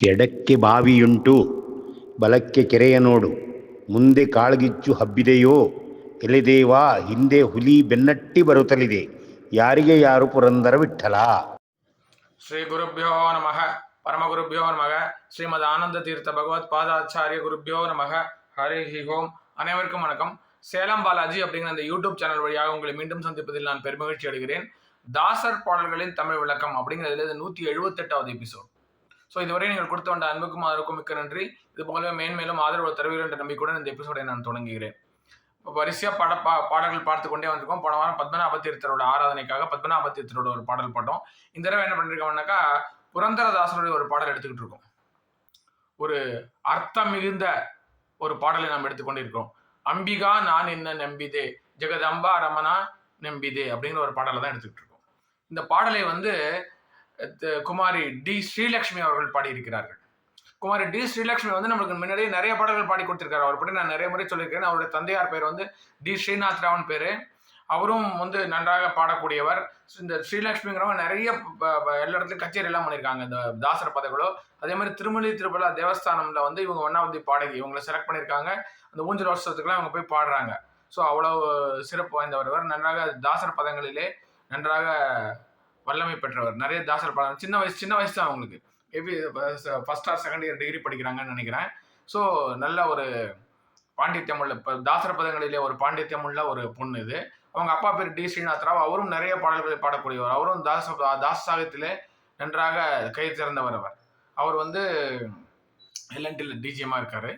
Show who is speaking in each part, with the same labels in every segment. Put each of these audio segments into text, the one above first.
Speaker 1: ಎಡಕ್ಕೆ ಬಾವಿಯುಂಟು ಬಲಕ್ಕೆ ಕೆರೆಯ ನೋಡು ಮುಂದೆ ಕಾಳ್ಗಿಚ್ಚು ಹಬ್ಬಿದೆಯೋ ಎಲೆದೇವಾ ಹಿಂದೆ ಹುಲಿ ಬೆನ್ನಟ್ಟಿ ಬರುತ್ತಲಿದೆ ಯಾರಿಗೆ ಯಾರು ಪುರಂದರ ವಿಠಲ
Speaker 2: ಶ್ರೀ ಗುರುಭ್ಯೋ ನಮಃ ಪರಮಗುರುಭ್ಯೋ ನಮಃ ஸ்ரீமத் ஆனந்த தீர்த்த பகவத் பாதாச்சாரிய குருபியோ நமக ஹரி ஹி ஓம் அனைவருக்கும் வணக்கம் சேலம் பாலாஜி அப்படிங்கிற அந்த யூடியூப் சேனல் வழியாக உங்களை மீண்டும் சந்திப்பதில் நான் பெருமகிழ்ச்சி அடைகிறேன் தாசர் பாடல்களின் தமிழ் விளக்கம் அப்படிங்கிறதுல இது நூற்றி எழுபத்தெட்டாவது எபிசோட் ஸோ இதுவரை நீங்கள் கொடுத்த வந்த அன்புக்கும் ஆதரவுக்கும் மிக்க நன்றி. இது போலவே மேன்மேலும் ஆதரவு தருவீர்கள் என்ற நம்பிக்கையுடன் இந்த எபிசோடை நான் தொடங்குகிறேன். இப்போ வரிசையாக பட பா பாடல்கள் பார்த்து கொண்டே வந்திருக்கோம். போன வாரம் பத்மநாப தீர்த்தரோட ஆராதனைக்காக பத்மநாப தீர்த்தரோட ஒரு பாடல் பாட்டோம். இந்த தடவை என்ன பண்ணிருக்கோம்னாக்கா புரந்தரதாசனுடைய ஒரு பாடல் எடுத்துக்கிட்டு இருக்கோம். ஒரு அர்த்தம் மிகுந்த ஒரு பாடலை நாம் எடுத்துக்கொண்டிருக்கிறோம். அம்பிகா நான் என்ன நம்பிதே? ஜெகதம்பா ரமணா நம்பிதே அப்படிங்கிற ஒரு பாடலை தான் எடுத்துக்கிட்டு இருக்கோம். இந்த பாடலை வந்து குமாரி டி ஸ்ரீலக்ஷ்மி அவர்கள் பாடியிருக்கிறார்கள். குமாரி டி ஸ்ரீலக்ஷ்மி வந்து நம்மளுக்கு முன்னாடியே நிறைய பாடல்கள் பாடி கொடுத்துருக்காரு. அவர் பற்றி நான் நிறைய முறை சொல்லியிருக்கேன் அவருடைய தந்தையார் பேர் வந்து டி ஸ்ரீநாத் ராவன் பேர். அவரும் வந்து நன்றாக பாடக்கூடியவர். இந்த ஸ்ரீலக்ஷ்மிங்கிறவங்க நிறைய எல்லா இடத்துலையும் கச்சேரி எல்லாம் பண்ணியிருக்காங்க. இந்த தாசர பதவிகளோ அதே மாதிரி திருமலை திருப்பலா தேவஸ்தானம்ல வந்து இவங்க ஒன்னாவது பாடகி இவங்களை செலக்ட் பண்ணியிருக்காங்க. அந்த ஊஞ்சல் வருஷத்துக்குலாம் அவங்க போய் பாடுறாங்க. ஸோ அவ்வளோ சிறப்பு வாய்ந்தவர். நன்றாக தாசர் பதங்களிலே நன்றாக வல்லமை பெற்றவர். நிறைய தாசர் பதம் சின்ன வயசு சின்ன வயசு தான் அவங்களுக்கு. எப்படி first or second year degree படிக்கிறாங்கன்னு நினைக்கிறேன். ஸோ நல்ல ஒரு பாண்டித்யம் இப்போ தாசர பதங்களிலே ஒரு பாண்டித்யம் ஒரு பொண்ணு இது. அவங்க அப்பா பேர் டி. ஸ்ரீநாத் ராவ் அவரும் நிறைய பாடல்களை பாடக்கூடியவர். அவரும் தாச தாச சாகத்திலே நன்றாக கை திறந்தவர் அவர். அவர் வந்து எல்என்டியில் டிஜிஎமாக இருக்கார்.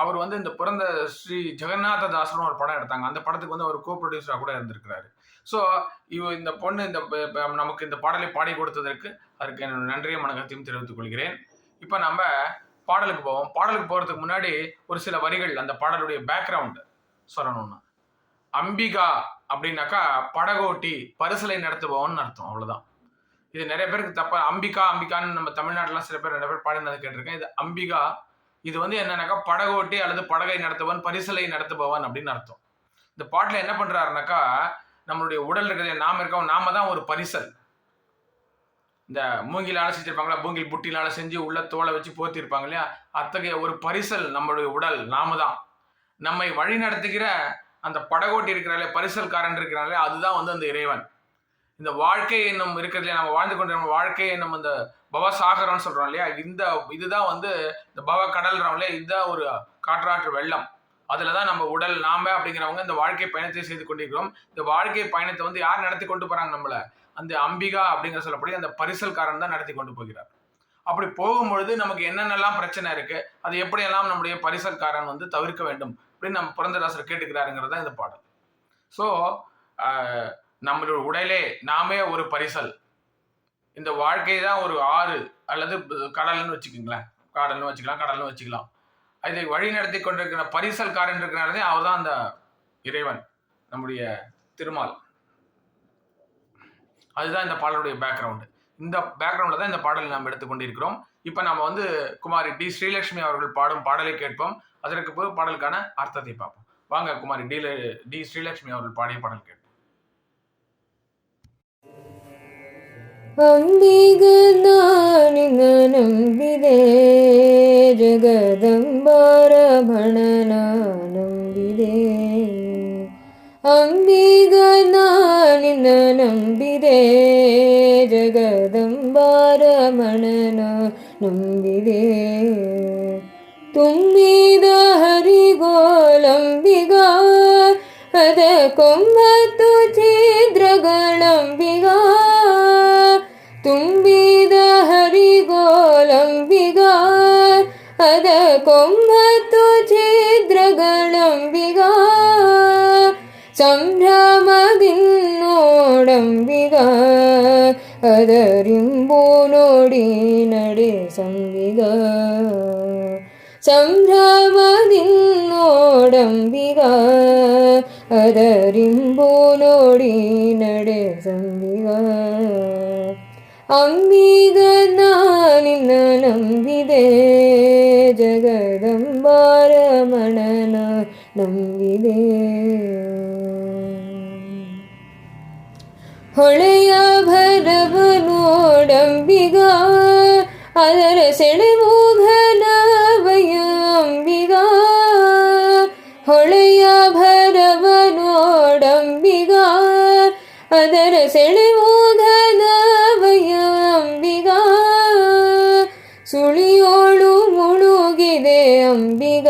Speaker 2: அவர் வந்து இந்த பிறந்த ஸ்ரீ ஜெகநாத தாசரும் ஒரு படம் எடுத்தாங்க. அந்த படத்துக்கு வந்து அவர் கோ ப்ரொடியூசராக கூட இருந்திருக்கிறாரு. ஸோ இவ இந்த பொண்ணு இந்த நமக்கு இந்த பாடலை பாடி கொடுத்ததற்கு அதுக்கு என்னோட நன்றியும் வணக்கத்தையும் தெரிவித்துக் கொள்கிறேன். இப்போ நம்ம பாடலுக்கு போவோம். பாடலுக்கு போகிறதுக்கு முன்னாடி ஒரு சில வரிகள் அந்த பாடலுடைய பேக்ரவுண்டு சொல்லணும்னா. அம்பிகா அப்படின்னாக்கா படகோட்டி பரிசலை நடத்துபவன் அர்த்தம் அவ்வளோதான் இது நிறைய பேருக்கு தப்பா அம்பிகா அம்பிகான்னு நம்ம தமிழ்நாட்டில் சில பேர் நிறைய பேர் பாடினது கேட்டிருக்கேன். இது அம்பிகா இது வந்து என்னன்னாக்கா படகோட்டி அல்லது படகை நடத்துபவன் பரிசலை நடத்துபவன் அப்படின்னு அர்த்தம். இந்த பாட்டில் என்ன பண்ணுறாருனாக்கா நம்மளுடைய உடல் இருக்கிறதே நாம் இருக்கோம் நாம தான் ஒரு பரிசல். இந்த மூங்கிலால் செஞ்சுருப்பாங்களா மூங்கில் புட்டிலால செஞ்சு உள்ள தோலை வச்சு போத்திருப்பாங்க இல்லையா? அத்தகைய ஒரு பரிசல் நம்மளுடைய உடல் நாம தான். நம்மை வழி நடத்துகிற அந்த படகோட்டி இருக்கிறாலே பரிசல்காரன் இருக்கிறாங்களே அதுதான் வந்து அந்த இறைவன். இந்த வாழ்க்கை என்னும் இருக்கிறதுல நம்ம வாழ்ந்து கொண்டு நம்ம வாழ்க்கை என்னும் இந்த பவசாகரம்னு சொல்கிறோம் இல்லையா? இந்த இதுதான் வந்து இந்த பவ கடல்றோம் இல்லையா? இதுதான் ஒரு காற்றாற்று வெள்ளம். அதில் தான் நம்ம உடல் நாம அப்படிங்கிறவங்க இந்த வாழ்க்கை பயணத்தை செய்து கொண்டிருக்கிறோம். இந்த வாழ்க்கை பயணத்தை வந்து யார் நடத்தி கொண்டு போகிறாங்க நம்மளை? அந்த அம்பிகா அப்படிங்கிற சொல்லப்படி அந்த பரிசல்காரன் தான் நடத்தி கொண்டு போகிறார். அப்படி போகும்பொழுது நமக்கு என்னென்னலாம் பிரச்சனை இருக்குது அது எப்படியெல்லாம் நம்முடைய பரிசல்காரன் வந்து தவிர்க்க வேண்டும்? அப்படின்னு நம்ம புரந்தராசர் கேட்டுக்கிறாருங்கிறது தான் இந்த பாடல். ஸோ நம்மளோட உடலே நாமே ஒரு பரிசல். இந்த வாழ்க்கை தான் ஒரு ஆறு அல்லது கடல்னு வச்சுக்கோங்களேன். காடல்னு வச்சுக்கலாம் கடல்னு வச்சுக்கலாம். இதை வழிநடத்தி கொண்டிருக்கிற பரிசல்காரன் இருக்கிறனாலே அவர் தான் அந்த இறைவன் நம்முடைய திருமால். அதுதான் இந்த பாடலுடைய பேக்ரவுண்டு இந்த பேக்ரவுண்டில் தான் இந்த பாடலை நாம் எடுத்துக்கொண்டிருக்கிறோம் இப்போ நம்ம வந்து குமாரி டி ஸ்ரீலட்சுமி அவர்கள் பாடும் பாடலை கேட்போம். அதற்கு பிறகு பாடலுக்கான அர்த்தத்தை பார்ப்போம். வாங்க குமாரி டி டி ஸ்ரீலட்சுமி அவர்கள் பாடிய பாடல் கேட்போம்.
Speaker 3: ಅಂಬಿಗ ನಾನಿನ ನಂಬಿದೆ ಜಗದಂಬಾರ ಭಣನ ನಂಬಿದೆ ಅಂಬಿಗ ನಾನಿನ ನಂಬಿದೆ ಜಗದಂಬಾರ ಮಣನ ನಂಬಿದೆ ತುಂಬಿದ ಹರಿಗೋಲಂಬಿಗ ಅದ ಕೊಂಬತ್ತು कोंभ ദ്രഗണംബിക സംഭ്രമതിന്നോടംബിക അതറിമ്പോനോടി നടി സംവിക. സംഭ്രമതിന്നോടംബിക അതറിമ്പോനോടി നടി സംവിക. അംബിക നാനിന്ന നമ്പിതേ ನಂಬಿದೆ ಹೊಳೆಯ ಅದರ ಸೆಳೆವು ಘನವಯ ಅಂಬಿಗ ಹೊಳೆಯ ಭರವನೋಡಂಬಿಗ ಅದರ ಸೆಳೆವು ಘನವಯ ಅಂಬಿಗ ಸುಳಿಯೋಳು ಮುಳುಗಿದೆ ಅಂಬಿಗ.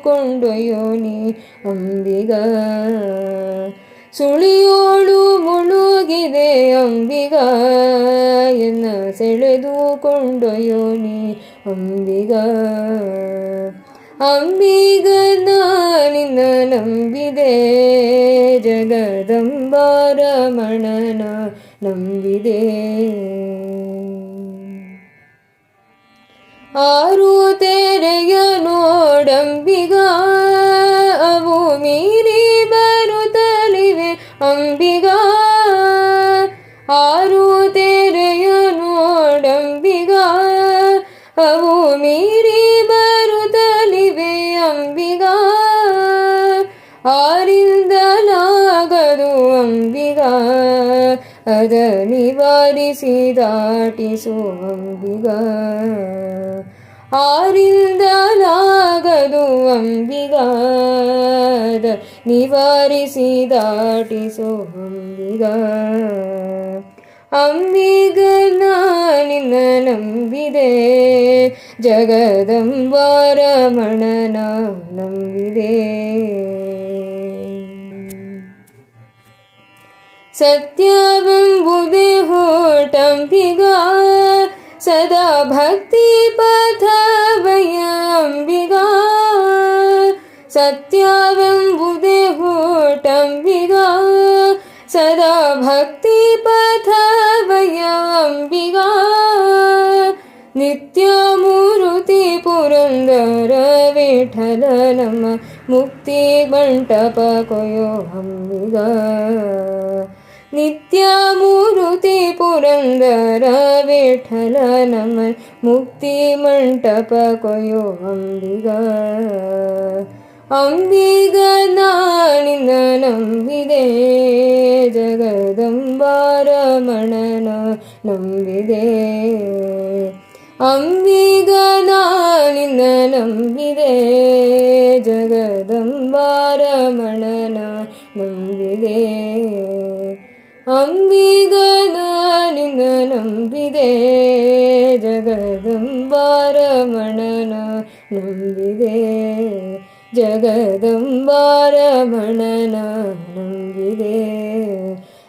Speaker 3: ಸೆಳೆದುಕೊಂಡೊಯ್ಯೋ ನೀ ಅಂಬಿಗ ಸುಳಿಯೋಳು ಮುಳುಗಿದೆ ಅಂಬಿಗ ಎನ್ನ ಸೆಳೆದುಕೊಂಡೊಯ್ಯೋ ನೀ ಅಂಬಿಗ ಅಂಬಿಗ ನಿನ್ನ ನಂಬಿದೆ ಜಗದಂಬಾರಮಣನ ನಂಬಿದೆ ಆರು ತೆರೆಯ ನೋಡಂಬಿಗ ಅವು ಮೀರಿ ಬರುತ್ತಲಿವೆ ಅಂಬಿಗ ಆರು ತೆರೆಯ ನೋಡಂಬಿಗ ಅವು ಮೀರಿ ಬರುತ್ತಲಿವೆ ಅಂಬಿಗ ಆರಿಂದಲಾಗದು ಅಂಬಿಗ ಅದ ನಿವಾರಿಸಿ ದಾಟಿಸು ಅಂಬಿಗ ಆರಿಂದಲಾಗದು ಅಂಬಿಗ ಅದ ನಿವಾರಿಸಿ ದಾಟಿಸು ಅಂಬಿಗ ಅಂಬಿಗ ನಿನ್ನ ನಂಬಿದೆ ಜಗದಂಬಾರಮಣನ ನಂಬಿದೆ सत्यवं बुदे होटम्बिगा सदा भक्तिपथवयम्बिगा सत्यवं विगा सदा भक्तिपथ नित्यमुरुति नित्यमुरुतिपुरन्दर विठल मुक्तिमण्टप कोऽम्बिग ನಿತ್ಯ ಮೂರುತಿ ಪುರಂದರ ವಿಠಲ ನಮ್ಮ ಮುಕ್ತಿ ಮಂಟಪ ಕೊಯೋ ಅಂಬಿಗ ನಿತ್ಯ ಮೂರುತಿ ಪುರಂದರ ವಿಠಲ ನಮ್ಮ ಮುಕ್ತಿ ಮಂಟಪ ಕೊಯೋ ಅಂಬಿಗ ಅಂಬಿಗ ನಾನಿನ ನಂಬಿದೆ ಜಗದಂಬಾರಮಣನ ನಂಬಿದೆ ಅಂಬಿಗ ನಾನಿನ ನಂಬಿದೆ ಜಗದಂಬಾರಮಣನ ನಂಬಿದೆ ಅಂಬಿಗ ನಾನಿನ ನಂಬಿದೆ ಜಗದಂಬಾರಮಣನ ನಂಬಿದೆ ಜಗದಂಬಾರಮಣನ ನಂಬಿದೆ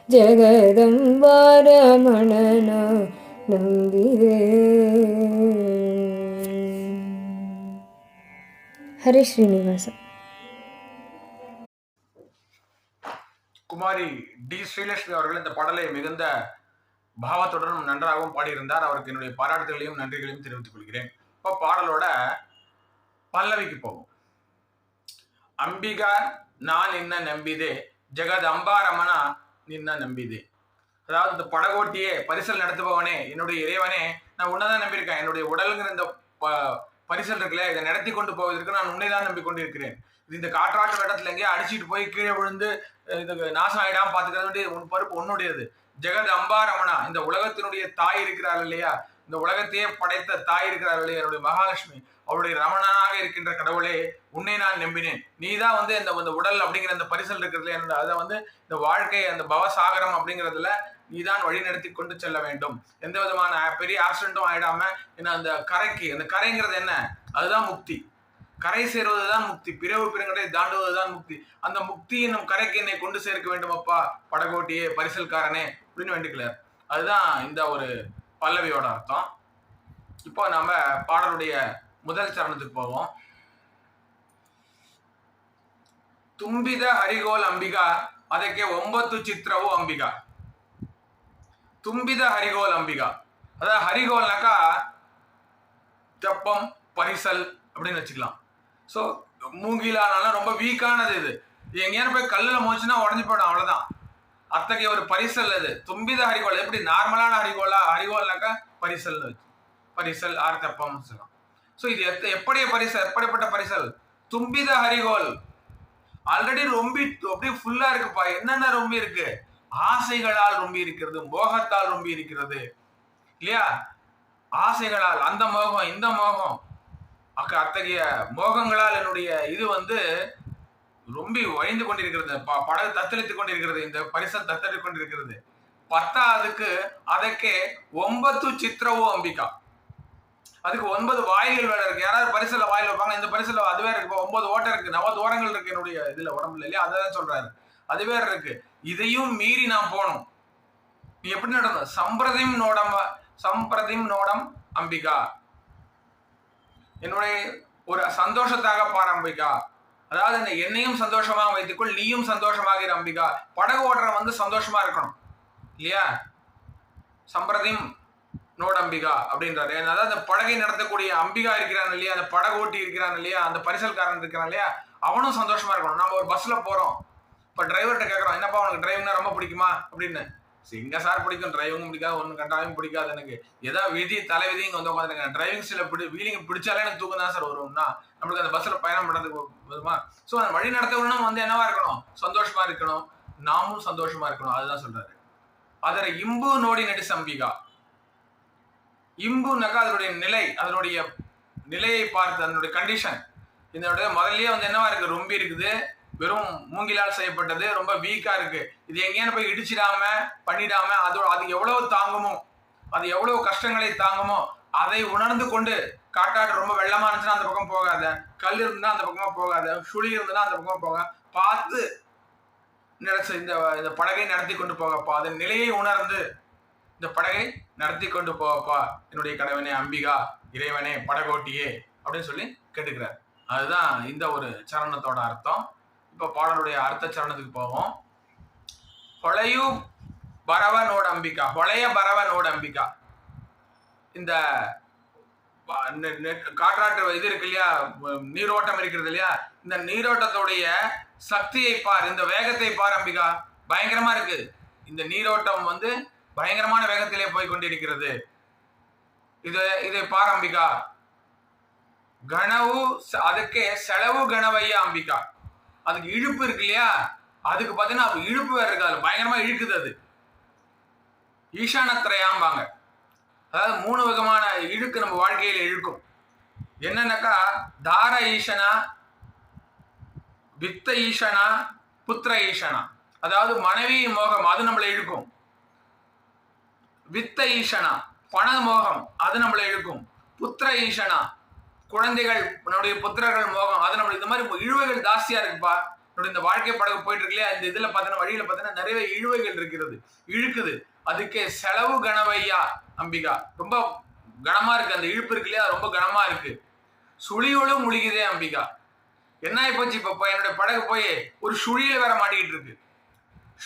Speaker 3: ಜಗದಂಬಾರಮಣನ ನಂಬಿದೆ ಹರೇ ಶ್ರೀನಿವಾಸ
Speaker 2: குமாரி டி ஸ்ரீலட்சுமி அவர்கள் இந்த பாடலை மிகுந்த பாவத்துடனும் நன்றாகவும் பாடியிருந்தார். அவருக்கு என்னுடைய பாராட்டுகளையும் நன்றிகளையும் தெரிவித்துக் கொள்கிறேன். இப்போ பாடலோட பல்லவிக்கு போவோம். அம்பிகா நான் என்ன நம்பிதே ஜெகத் அம்பாரமனா நின்ன நம்பிதே. அதாவது இந்த படகோட்டியே பரிசல் நடத்துபவனே என்னுடைய இறைவனே நான் உன்னதான் நம்பியிருக்கேன். என்னுடைய உடலுங்கிற இந்த பரிசல் இருக்குல்ல இதை நடத்தி கொண்டு போவதற்கு நான் உன்னைதான் நம்பிக்கொண்டு இருக்கிறேன் இது இந்த காற்றாட்டு இடத்துல எங்கேயோ அடிச்சிட்டு போய் கீழே விழுந்து இதுக்கு நாசம் ஆயிடாம பாத்துக்கிறது வேண்டிய உன் பொறுப்பு உன்னுடையது. ஜெகத் அம்பாரமணா இந்த உலகத்தினுடைய தாய் இருக்கிறார் இல்லையா? இந்த உலகத்தையே படைத்த தாய் இருக்கிறார் இல்லையா? என்னுடைய மகாலட்சுமி. அவருடைய ரமணனாக இருக்கின்ற கடவுளே உன்னை நான் நம்பினேன். நீ தான் வந்து இந்த இந்த உடல் அப்படிங்கிற அந்த பரிசல் இருக்கிறதுல அதை வந்து இந்த வாழ்க்கை அந்த பவசாகரம் அப்படிங்கிறதுல நீதான் வழி நடத்தி கொண்டு செல்ல வேண்டும் எந்த விதமான பெரிய ஆக்சிடென்ட்டும் ஆயிடாம என்ன அந்த கரைக்கு அந்த கரைங்கிறது என்ன அதுதான் முக்தி கரை சேருவது தான் முக்தி பிறவு பிறங்கடை தாண்டுவது தான் முக்தி அந்த முக்தி என்னும் கரைக்கு என்னை கொண்டு சேர்க்க வேண்டும் அப்பா படகோட்டியே பரிசல்காரனே அப்படின்னு வேண்டிக்கலார் அதுதான் இந்த ஒரு பல்லவியோட அர்த்தம் இப்போ நாம பாடலுடைய முதல் சரணத்துக்கு போவோம் ತುಂಬಿದ ಹರಿಗೋಲ್ ಅಂಬಿಗ ಅದಕ್ಕೆ ಒಂಬತ್ತು ಚಿತ್ರವು ಅಂಬಿಗ தும்பித ஹரிகோல் அம்பிகா அதாவது ஹரிகோல்னாக்கா தெப்பம் பரிசல் அப்படின்னு வச்சுக்கலாம் ஸோ மூங்கிலானாலும் ரொம்ப வீக்கானது இது எங்கேயானு போய் கல்லில் மோச்சுன்னா உடஞ்சி போயிடும் அவ்வளோதான் அத்தகைய ஒரு பரிசல் அது தும்பித ஹரிகோல் எப்படி நார்மலான ஹரிகோலா ஹரிகோல்னாக்கா பரிசல்னு வச்சு பரிசல் ஆர் தெப்பம் சொல்லலாம் ஸோ இது எத்த எப்படிய பரிசல் எப்படிப்பட்ட பரிசல் தும்பித ஹரிகோல் ஆல்ரெடி ரொம்ப அப்படியே ஃபுல்லாக இருக்குப்பா என்னென்ன ரொம்ப இருக்குது ஆசைகளால் ரொம்ப இருக்கிறது மோகத்தால் ரொம்ப இருக்கிறது. இல்லையா? ஆசைகளால் அந்த மோகம் இந்த மோகம். அக்க அத்தகைய மோகங்களால் என்னுடைய இது வந்து ரொம்ப வழிந்து கொண்டிருக்கிறது. ப படகு தத்தளித்துக் கொண்டிருக்கிறது இந்த பரிசல் தத்தளித்துக் கொண்டிருக்கிறது. பத்தாவதுக்கு அதற்கே ஒன்பத்து சித்திரவோ அம்பிகா. அதுக்கு ஒன்பது வாயில்கள் வேற இருக்கு. யாராவது பரிசுல வாயில் வைப்பாங்க இந்த பரிசுல அதுவே இருக்கு. ஒன்பது ஓட்டம் இருக்கு. நவ தூரங்கள் இருக்கு என்னுடைய இதுல உடம்புல இல்லையா? அதான் சொல்றாரு. அது வேற இருக்கு. இதையும் மீறி நான் போகணும் நீ எப்படி நடந்த சம்பிரதிம் நோடம் சம்பிரதிம் நோடம் அம்பிகா. என்னுடைய ஒரு சந்தோஷத்தாக பார் அம்பிகா. அதாவது என்னையும் சந்தோஷமாக வைத்துக்கொள் நீயும் சந்தோஷமாக இரு அம்பிகா. படகு ஓட்டுறவன் வந்து சந்தோஷமா இருக்கணும். இல்லையா? சம்பிரதிம் நோட் அம்பிகா அப்படின்றாரு. அதாவது அந்த படகை நடத்தக்கூடிய அம்பிகா இருக்கிறான் இல்லையா? அந்த படகு ஓட்டி இருக்கிறான் இல்லையா? அந்த பரிசல்காரன் இருக்கிறான் இல்லையா? அவனும் சந்தோஷமா இருக்கணும். நம்ம ஒரு பஸ்ல போறோம். இப்போ டிரைவர்கிட்ட கேட்குறோம் என்னப்பா உனக்கு டிரைவிங்னா ரொம்ப பிடிக்குமா? அப்படின்னு. எங்க சார் பிடிக்கும் டிரைவிங்கும் பிடிக்காது ஒன்று கட்டாயம் பிடிக்காது எனக்கு. ஏதாவது விதி தலை விதி இங்கே வந்து உட்காந்துருக்கேன் டிரைவிங் ஸ்டீல பிடி வீலிங் பிடிச்சாலே எனக்கு தூக்கம் தான் சார் வரும்னா நம்மளுக்கு அந்த பஸ்ஸில் பயணம் பண்ணுறதுக்கு விதமா ஸோ அந்த வழி நடத்தவனும் வந்து என்னவா இருக்கணும்? சந்தோஷமா இருக்கணும். நாமும் சந்தோஷமா இருக்கணும். அதுதான் சொல்றாரு. அதர இம்பு நோடி நடி சம்பிகா. இம்புனாக்கா அதனுடைய நிலை அதனுடைய நிலையை பார்த்து அதனுடைய கண்டிஷன் இதனுடைய முதல்லயே வந்து என்னவா இருக்கு? ரொம்ப இருக்குது. வெறும் மூங்கிலால் செய்யப்பட்டது ரொம்ப வீக்காக இருக்குது இது எங்கேயும் போய் இடிச்சிடாம பண்ணிடாம அதோட அது எவ்வளவு தாங்குமோ அது எவ்வளோ கஷ்டங்களை தாங்குமோ அதை உணர்ந்து கொண்டு காட்டாடு ரொம்ப வெள்ளமாக இருந்துச்சுன்னா அந்த பக்கம் போகாத கல் இருந்தால் அந்த பக்கமாக போகாத சுழி இருந்தால் அந்த பக்கமாக போக பார்த்து நினைச்ச இந்த இந்த படகை நடத்தி கொண்டு போகப்பா. அதன் நிலையை உணர்ந்து இந்த படகை நடத்தி கொண்டு போகப்பா. என்னுடைய கடவனே அம்பிகா இறைவனே படகோட்டியே அப்படின்னு சொல்லி கேட்டுக்கிறார். அதுதான் இந்த ஒரு சரணத்தோட அர்த்தம். இப்போ பாடலுடைய அர்த்த சரணத்துக்கு போவோம். கொலையு பரவனோட அம்பிக்கா கொலைய பரவனோட அம்பிக்கா இந்த காற்றாற்று இது இருக்கு இல்லையா? நீரோட்டம் இருக்கிறது இல்லையா? இந்த நீரோட்டத்துடைய சக்தியை பார் இந்த வேகத்தை பார் அம்பிகா. பயங்கரமா இருக்கு. இந்த நீரோட்டம் வந்து பயங்கரமான வேகத்திலே போய் கொண்டிருக்கிறது. இது இதை பார் அம்பிகா. கனவு அதுக்கு செலவு கனவையா அம்பிகா. அதுக்கு இழுப்பு இருக்கு இல்லையா? அதுக்கு பார்த்தீங்கன்னா அப்ப இழுப்பு வேற இருக்கு. பயங்கரமா இழுக்குது அது. ஈசானத்திரையாம்பாங்க அதாவது மூணு விதமான இழுக்கு நம்ம வாழ்க்கையில இழுக்கும். என்னன்னாக்கா? தார ஈசனா வித்த ஈசனா புத்திர ஈசனா அதாவது மனைவி மோகம் அது நம்மளை இழுக்கும். வித்த ஈசனா பண மோகம் அது நம்மளை இழுக்கும். புத்திர ஈசனா குழந்தைகள் நம்முடைய புத்திரர்கள் மோகம் அது நம்மளுக்கு இந்த மாதிரி இழுவைகள் ஜாஸ்தியா இருக்குப்பா. என்னுடைய இந்த வாழ்க்கை படகு போயிட்டு இருக்கலையே இல்லையா இந்த இதுல பார்த்தீங்கன்னா வழியில பார்த்தீங்கன்னா நிறைய இழுவைகள் இருக்கிறது இழுக்குது. அதுக்கே செலவு கனவையா அம்பிகா. ரொம்ப கனமா இருக்கு அந்த இழுப்பு இருக்கு இல்லையா ரொம்ப கனமா இருக்கு. சுழியோடும் முழுகுதே அம்பிகா. என்ன ஆகிப்போச்சு இப்ப? என்னுடைய படகு போய் ஒரு சுழியில் வேற மாட்டிக்கிட்டு இருக்கு.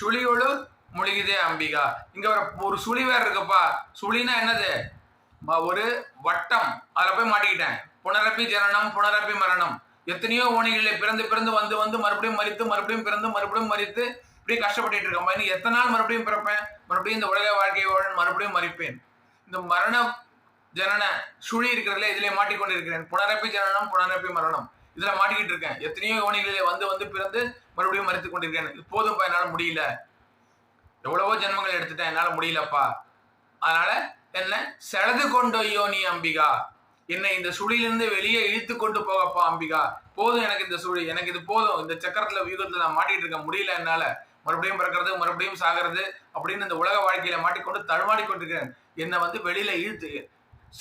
Speaker 2: சுழியோடு முழுகிதே அம்பிகா. இங்க ஒரு ஒரு சுழி வேற இருக்குப்பா. சுழினா என்னது? ஒரு வட்டம். அதில் போய் மாட்டிக்கிட்டேன். புனரப்பி ஜனனம் புனரப்பி மரணம். எத்தனையோ ஓணிகளில் பிறந்து பிறந்து வந்து வந்து மறுபடியும் மறித்து மறுபடியும் பிறந்து மறுபடியும் மறித்து இப்படியே கஷ்டப்பட்டு இருக்கேன் இன்னும் எத்தனை நாள் மறுபடியும் பிறப்பேன்? மறுபடியும் இந்த உலக வாழ்க்கையோட மறுபடியும் மறிப்பேன். இந்த மரண ஜனன சுழி இருக்கிறதுல இதுல மாட்டிக்கொண்டிருக்கிறேன். புனரப்பி ஜனனம் புனரப்பி மரணம். இதுல மாட்டிக்கிட்டு இருக்கேன். எத்தனையோ யோனிகளிலே வந்து வந்து பிறந்து மறுபடியும் மறித்து கொண்டிருக்கேன் இப்போதும் என்னால் முடியல. எவ்வளவோ ஜென்மங்கள் எடுத்துட்டேன். என்னால் முடியலப்பா. அதனால என்ன? செலது கொண்டு யோனி அம்பிகா. என்னை இந்த சுழியிலிருந்து வெளியே இழுத்து கொண்டு போகப்பா அம்பிகா. போதும் எனக்கு இந்த சுழி. எனக்கு இது போதும். இந்த சக்கரத்துல வியூகத்துல நான் மாட்டிட்டு இருக்கேன். முடியல என்னால. மறுபடியும் பிறக்கிறது மறுபடியும் சாகிறது அப்படின்னு இந்த உலக வாழ்க்கையில மாட்டிக்கொண்டு தடுமாடி கொண்டிருக்கிறேன். என்னை வந்து வெளியில இழுத்து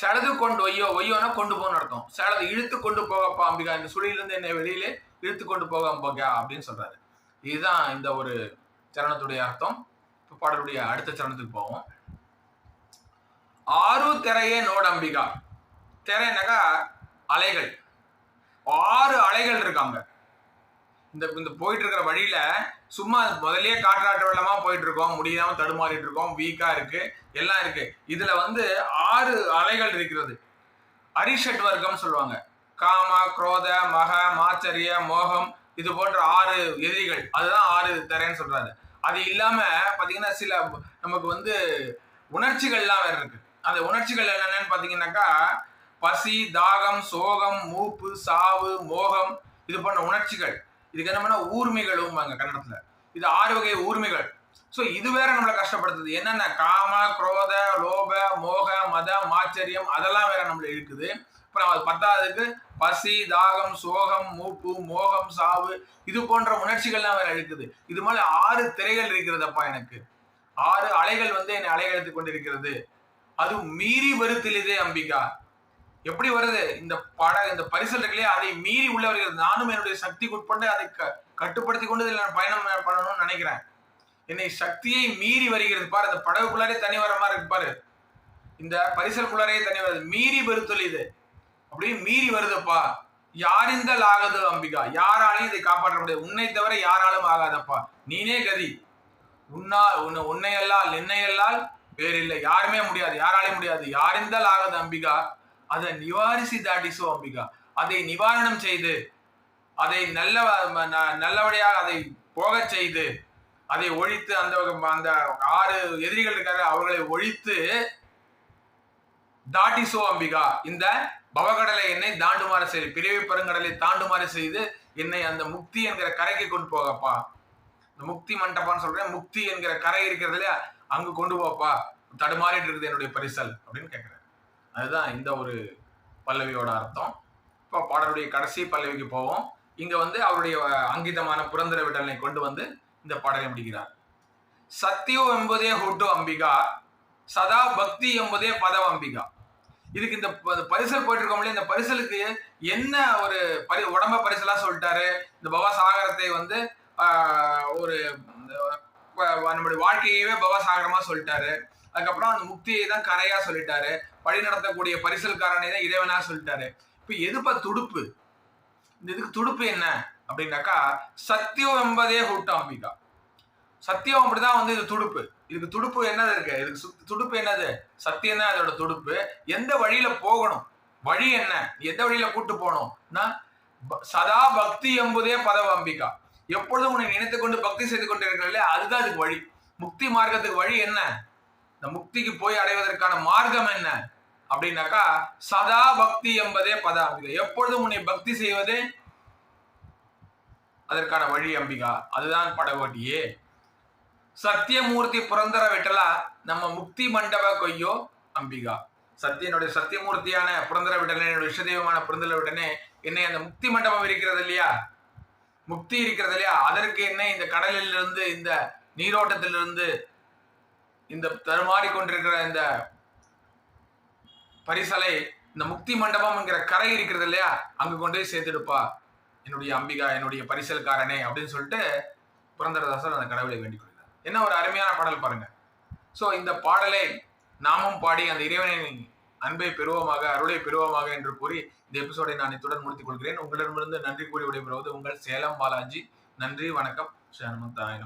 Speaker 2: சடது கொண்டு ஒய்யோ ஒய்யோனா கொண்டு போகணும் அர்த்தம். சடது இழுத்து கொண்டு போகப்பா அம்பிகா. இந்த சுழியிலிருந்து என்னை வெளியிலே இழுத்து கொண்டு போக அம்பிகா அப்படின்னு சொல்றாரு. இதுதான் இந்த ஒரு சரணத்துடைய அர்த்தம். இப்போ பாடலுடைய அடுத்த சரணத்துக்கு போவோம். ஆறு திரையே நோடம்பிகா. திரைனாக்கா அலைகள். ஆறு அலைகள் இருக்காங்க. இந்த இந்த போயிட்டு இருக்கிற வழியில சும்மா முதல்லயே காற்றாட்டு வெள்ளமா போயிட்டு இருக்கோம் முடியாம தடுமாறிட்டு இருக்கோம் வீக்கா இருக்கு எல்லாம் இருக்கு. இதுல வந்து ஆறு அலைகள் இருக்கிறது. அரிஷட் வர்க்கம் சொல்லுவாங்க. காம குரோத மக மாச்சரிய மோகம் இது போன்ற ஆறு எதிரிகள். அதுதான் ஆறு திரைன்னு சொல்றாரு அது இல்லாம பாத்தீங்கன்னா சில நமக்கு வந்து உணர்ச்சிகள்லாம் வேற இருக்கு. அந்த உணர்ச்சிகள் என்னென்னு பார்த்தீங்கன்னாக்கா பசி தாகம் சோகம் மூப்பு சாவு மோகம் இது போன்ற உணர்ச்சிகள். இதுக்கு என்ன ஊர்மைகளும் ஊர்மிகளும்பாங்க கன்னடத்தில். இது ஆறு வகை ஊர்மைகள். ஸோ இது வேற நம்மளை கஷ்டப்படுத்துது. என்னென்ன? காம குரோத லோப மோக மத மாச்சரியம் அதெல்லாம் வேற நம்மளை இருக்குது அப்புறம் அது பத்தாவதுக்கு பசி தாகம் சோகம் மூப்பு மோகம் சாவு இது போன்ற உணர்ச்சிகள்லாம் வேற இருக்குது இது மாதிரி ஆறு திரைகள் இருக்கிறதப்பா எனக்கு. ஆறு அலைகள் வந்து என்னை அலைகழித்து கொண்டிருக்கிறது. அது மீறி வருத்திலிதே அம்பிகா. எப்படி வருது? இந்த பட இந்த பரிசல் இருக்குல்லையா அதை மீறி உள்ள வருகிறது நானும் என்னுடைய சக்திக்கு உட்பட்டு அதை க கட்டுப்படுத்தி கொண்டு இதில் நான் பயணம் பண்ணணும்னு நினைக்கிறேன். என்னை சக்தியை மீறி வருகிறது. பாரு இந்த படகுக்குள்ளாரே தனி வர மாதிரி இருக்கு பாரு. இந்த பரிசலுக்குள்ளாரே தனி வருது. மீறி வருத்தல் இது. அப்படியே மீறி வருதுப்பா. யாரிந்தல் ஆகுது அம்பிகா? யாராலையும் இதை காப்பாற்ற முடியாது. உன்னை தவிர யாராலும் ஆகாதப்பா. நீனே கதி. உன்னா உன்னை உன்னையல்லால் என்னையல்லால் வேறில்லை. யாருமே முடியாது. யாராலையும் முடியாது. யாரிந்தால் ஆகாது அம்பிகா? அதை நிவாரிசி தாட்டிசோ அம்பிகா அதை நிவாரணம் செய்து அதை நல்ல நல்லபடியாக அதை போக செய்து அதை ஒழித்து அந்த அந்த ஆறு எதிரிகள் இருக்காரு அவர்களை ஒழித்து தாட்டிசோ அம்பிகா இந்த பவகடலை என்னை தாண்டுமாறு செய்து பிறவி பெருங்கடலை தாண்டுமாறு செய்து என்னை அந்த முக்தி என்கிற கரைக்கு கொண்டு போகப்பா. இந்த முக்தி மண்டபம்னு சொல்றேன் முக்தி என்கிற கரை இருக்கிறது இல்லையா? அங்கு கொண்டு போப்பா. தடுமாறிட்டு இருக்குது என்னுடைய பரிசல் அப்படின்னு கேட்கிறேன் அதுதான் இந்த ஒரு பல்லவியோட அர்த்தம். இப்போ பாடலுடைய கடைசி பல்லவிக்கு போவோம். இங்கே வந்து அவருடைய அங்கிதமான புரந்தர விடலை கொண்டு வந்து இந்த பாடலை முடிக்கிறார். சத்தியோ என்பதே ஹுட்டு அம்பிகா சதா பக்தி என்பதே பதவ அம்பிகா. இதுக்கு இந்த பரிசல் போயிட்டு இருக்கோம்ல இந்த பரிசலுக்கு என்ன ஒரு பரி உடம்ப பரிசலாக சொல்லிட்டாரு? இந்த பவசாகரத்தை வந்து ஒரு நம்முடைய வாழ்க்கையவே பவசாகரமாக சொல்லிட்டாரு. அதுக்கப்புறம் அந்த முக்தியை தான் கரையாக சொல்லிட்டாரு. வழி நடத்தக்கூடிய பரிசல்காரனை தான் இறைவனா சொல்லிட்டாரு. இப்போ எதுப்பா துடுப்பு? இந்த இதுக்கு துடுப்பு என்ன? அப்படின்னாக்கா சத்தியம் என்பதே ஹூட்டாம்பிகா. அம்பிகா சத்தியம் அப்படிதான் வந்து இது துடுப்பு. இதுக்கு துடுப்பு என்னது இருக்கு? இதுக்கு சுத்- துடுப்பு என்னது? சத்தியம் தான் அதோட துடுப்பு. எந்த வழியில போகணும்? வழி என்ன? எந்த வழியில கூட்டு போகணும்னா சதா பக்தி என்பதே பதவ அம்பிகா எப்பொழுதும் உன்னை நினைத்து கொண்டு பக்தி செய்து கொண்டு இருக்கிறீர்களே அதுதான் அதுக்கு வழி. முக்தி மார்க்கத்துக்கு வழி என்ன? இந்த முக்திக்கு போய் அடைவதற்கான மார்க்கம் என்ன? அப்படின்னாக்கா சதா பக்தி என்பதே பத அம்பிகா எப்பொழுதும் உன்னை பக்தி செய்வதே அதற்கான வழி அம்பிகா. அதுதான் படகோட்டியே. சத்தியமூர்த்தி புரந்தர விட்டலா நம்ம முக்தி மண்டப கொய்யோ அம்பிகா. சத்தியனுடைய சத்தியமூர்த்தியான புரந்தர விட்டனே என்னுடைய இஷ்டதெய்வமான புரந்தர விட்டனே என்னை அந்த முக்தி மண்டபம் இருக்கிறது இல்லையா? முக்தி இருக்கிறது இல்லையா? அதற்கு என்ன இந்த கடலில் இருந்து இந்த நீரோட்டத்திலிருந்து இந்த தருமாறி கொண்டிருக்கிற இந்த பரிசலை இந்த முக்தி மண்டபம் என்கிற கரை இருக்கிறது இல்லையா? அங்கு கொண்டு போய் சேர்த்துடுப்பா. என்னுடைய அம்பிகா என்னுடைய பரிசல்காரனே அப்படின்னு சொல்லிட்டு புரந்தரதாசர் அந்த கடவுளை வேண்டிக் கொள்கிறார். என்ன ஒரு அருமையான பாடல் பாருங்க. ஸோ இந்த பாடலை நாமும் பாடி அந்த இறைவனின் அன்பை பெறுவோமாக அருளை பெறுவோமாக என்று கூறி இந்த எபிசோடை நான் இத்துடன் முடித்துக் கொள்கிறேன். உங்களிடமிருந்து நன்றி கூறி விடைபெறுவது உங்கள் சேலம் பாலாஜி. நன்றி வணக்கம். ஸ்ரீ ஹனுமந்தாய